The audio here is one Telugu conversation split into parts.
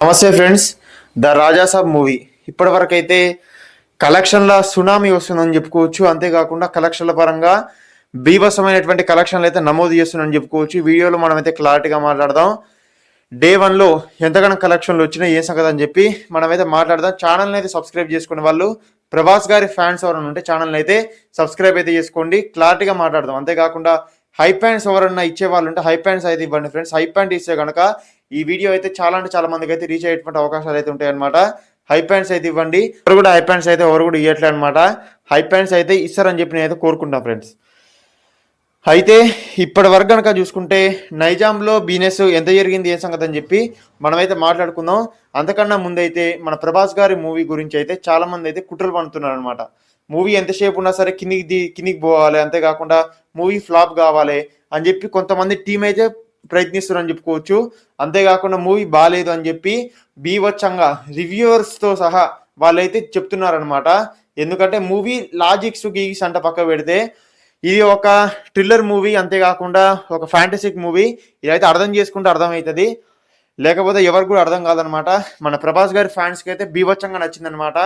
నమస్తే ఫ్రెండ్స్ ద రాజాసాబ్ మూవీ. ఇప్పటివరకు అయితే కలెక్షన్ల సునామీ వస్తుందని చెప్పుకోవచ్చు. అంతేకాకుండా కలెక్షన్ల పరంగా బీభత్సమైనటువంటి కలెక్షన్లు అయితే నమోదు చేస్తుందని చెప్పుకోవచ్చు. వీడియోలో మనం అయితే క్లారిటీగా మాట్లాడదాం. డే వన్లో ఎంతగానో కలెక్షన్లు వచ్చినాయి ఏం సంగతి అని చెప్పి మనమైతే మాట్లాడదాం. ఛానల్ని అయితే సబ్స్క్రైబ్ చేసుకునే వాళ్ళు ప్రభాస్ గారి ఫ్యాన్స్ ఎవరైనా ఉంటే ఛానల్ని అయితే సబ్స్క్రైబ్ అయితే చేసుకోండి. క్లారిటీగా మాట్లాడదాం. అంతేకాకుండా హై ప్యాంట్స్ ఎవరన్నా ఇచ్చే వాళ్ళు ఉంటే హై ప్యాంట్స్ అయితే ఇవ్వండి ఫ్రెండ్స్. హై ప్యాంట్ ఇస్తే కనుక ఈ వీడియో అయితే చాలా అంటే చాలా మందికి అయితే రీచ్ అయ్యేటువంటి అవకాశాలు అయితే ఉంటాయి అనమాట హై ప్యాంట్స్ అయితే ఇవ్వండి. ఎవరు కూడా హై ప్యాంట్స్ అయితే ఎవరు కూడా ఇవ్వట్లే అనమాట హై ప్యాంట్స్ అయితే ఇస్తారని చెప్పి నేనైతే కోరుకుంటాను ఫ్రెండ్స్ అయితే ఇప్పటి వరకు కనుక చూసుకుంటే నైజాంలో బిజినెస్ ఎంత జరిగింది ఏ సంగతి అని చెప్పి మనమైతే మాట్లాడుకుందాం. అంతకన్నా ముందైతే మన ప్రభాస్ గారి మూవీ గురించి అయితే చాలా మంది అయితే కుట్రలు పండుతున్నారు అనమాట మూవీ ఎంతసేపు ఉన్నా సరే కిందికి కిందికి పోవాలి. అంతేకాకుండా మూవీ ఫ్లాప్ కావాలి అని చెప్పి కొంతమంది టీం అయితే ప్రయత్నిస్తున్నారని చెప్పుకోవచ్చు. అంతేకాకుండా మూవీ బాగాలేదు అని చెప్పి బీవచ్చంగా రివ్యూవర్స్తో సహా వాళ్ళైతే చెప్తున్నారనమాట ఎందుకంటే మూవీ లాజిక్స్ గీక్స్ అంట పక్క పెడితే ఇది ఒక థ్రిల్లర్ మూవీ అంతేకాకుండా ఒక ఫ్యాంటసిక్ మూవీ. ఇదైతే అర్థం చేసుకుంటే అర్థమవుతుంది. లేకపోతే ఎవరు కూడా అర్థం కాదనమాట మన ప్రభాస్ గారి ఫ్యాన్స్కి అయితే బీభత్సంగా నచ్చిందనమాట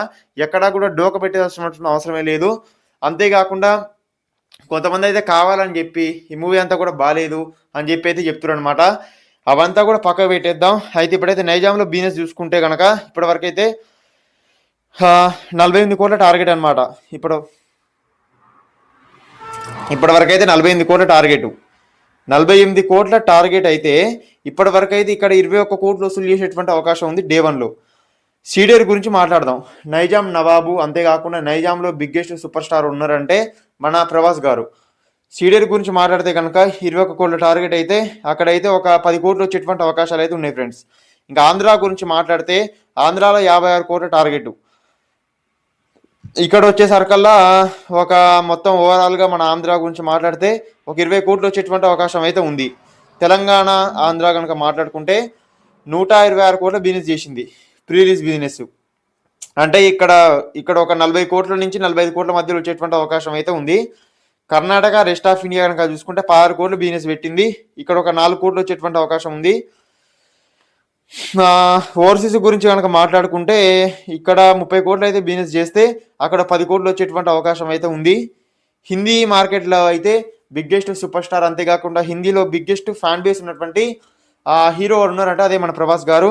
ఎక్కడా కూడా డోక పెట్టాల్సిన అవసరమే లేదు. అంతేకాకుండా కొంతమంది అయితే కావాలని చెప్పి ఈ మూవీ అంతా కూడా బాగాలేదు అని చెప్పి అయితే చెప్తున్నారు అనమాట అవంతా కూడా పక్కకు పెట్టేద్దాం. అయితే ఇప్పుడైతే నైజాంలో బిజినెస్ చూసుకుంటే కనుక ఇప్పటివరకు అయితే నలభై ఎనిమిది కోట్ల టార్గెట్ అనమాట ఇప్పుడు ఇప్పటివరకు అయితే నలభై ఎనిమిది కోట్ల టార్గెట్. నలభై ఎనిమిది కోట్ల టార్గెట్ అయితే ఇప్పటి వరకు అయితే ఇక్కడ ఇరవై ఒక్క కోట్లు వసూలు చేసేటువంటి అవకాశం ఉంది డే వన్లో సీడేర్ గురించి మాట్లాడదాం. నైజాం నవాబు అంతేకాకుండా నైజాంలో బిగ్గెస్ట్ సూపర్ స్టార్ ఉన్నారంటే మన ప్రభాస్ గారు. సీడేర్ గురించి మాట్లాడితే కనుక ఇరవై ఒక కోట్ల టార్గెట్ అయితే అక్కడైతే ఒక పది కోట్లు వచ్చేటువంటి అవకాశాలు అయితే ఉన్నాయి ఫ్రెండ్స్. ఇంకా ఆంధ్ర గురించి మాట్లాడితే ఆంధ్రాలో యాభై ఆరు కోట్ల టార్గెట్. ఇక్కడ వచ్చేసరికల్లా ఒక మొత్తం ఓవరాల్గా మన ఆంధ్ర గురించి మాట్లాడితే ఒక ఇరవై కోట్లు వచ్చేటువంటి అవకాశం అయితే ఉంది. తెలంగాణ ఆంధ్ర కనుక మాట్లాడుకుంటే నూట ఇరవై ఆరు కోట్ల బిజినెస్ చేసింది. Pre release business. అంటే ఇక్కడ ఇక్కడ ఒక నలభై కోట్ల నుంచి నలభై ఐదు కోట్ల మధ్యలో వచ్చేటువంటి అవకాశం అయితే ఉంది. కర్ణాటక రెస్ట్ ఆఫ్ ఇండియా కనుక చూసుకుంటే పదహారు కోట్లు బిజినెస్ పెట్టింది. ఇక్కడ ఒక నాలుగు కోట్లు వచ్చేటువంటి అవకాశం ఉంది. ఓవర్సీస్ గురించి కనుక మాట్లాడుకుంటే ఇక్కడ ముప్పై కోట్లు అయితే బిజినెస్ చేస్తే అక్కడ పది కోట్లు వచ్చేటువంటి అవకాశం అయితే ఉంది. హిందీ మార్కెట్లో అయితే బిగ్గెస్ట్ సూపర్ స్టార్ అంతేకాకుండా హిందీలో బిగ్గెస్ట్ ఫ్యాన్ బేస్ ఉన్నటువంటి హీరో ఉన్నారంటే అదే మన ప్రభాస్ గారు.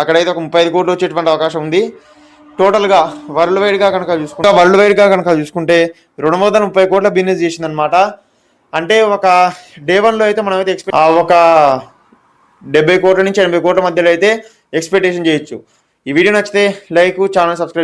అక్కడైతే ఒక ముప్పై ఐదు కోట్లు వచ్చేటువంటి అవకాశం ఉంది. టోటల్గా వరల్డ్ వైడ్గా కనుక చూసుకుంటే వరల్డ్ వైడ్గా కనుక చూసుకుంటే రెండు వందల ముప్పై కోట్ల బిజినెస్ చేసిందనమాట అంటే ఒక డే వన్లో అయితే మనమైతే అయితే ఎక్స్పెక్ట్ ఒక డెబ్బై కోట్ల నుంచి ఎనభై కోట్ల మధ్యలో అయితే ఎక్స్పెక్టేషన్ చేయొచ్చు. ఈ వీడియో నచ్చితే లైక్ ఛానల్ సబ్స్క్రైబ్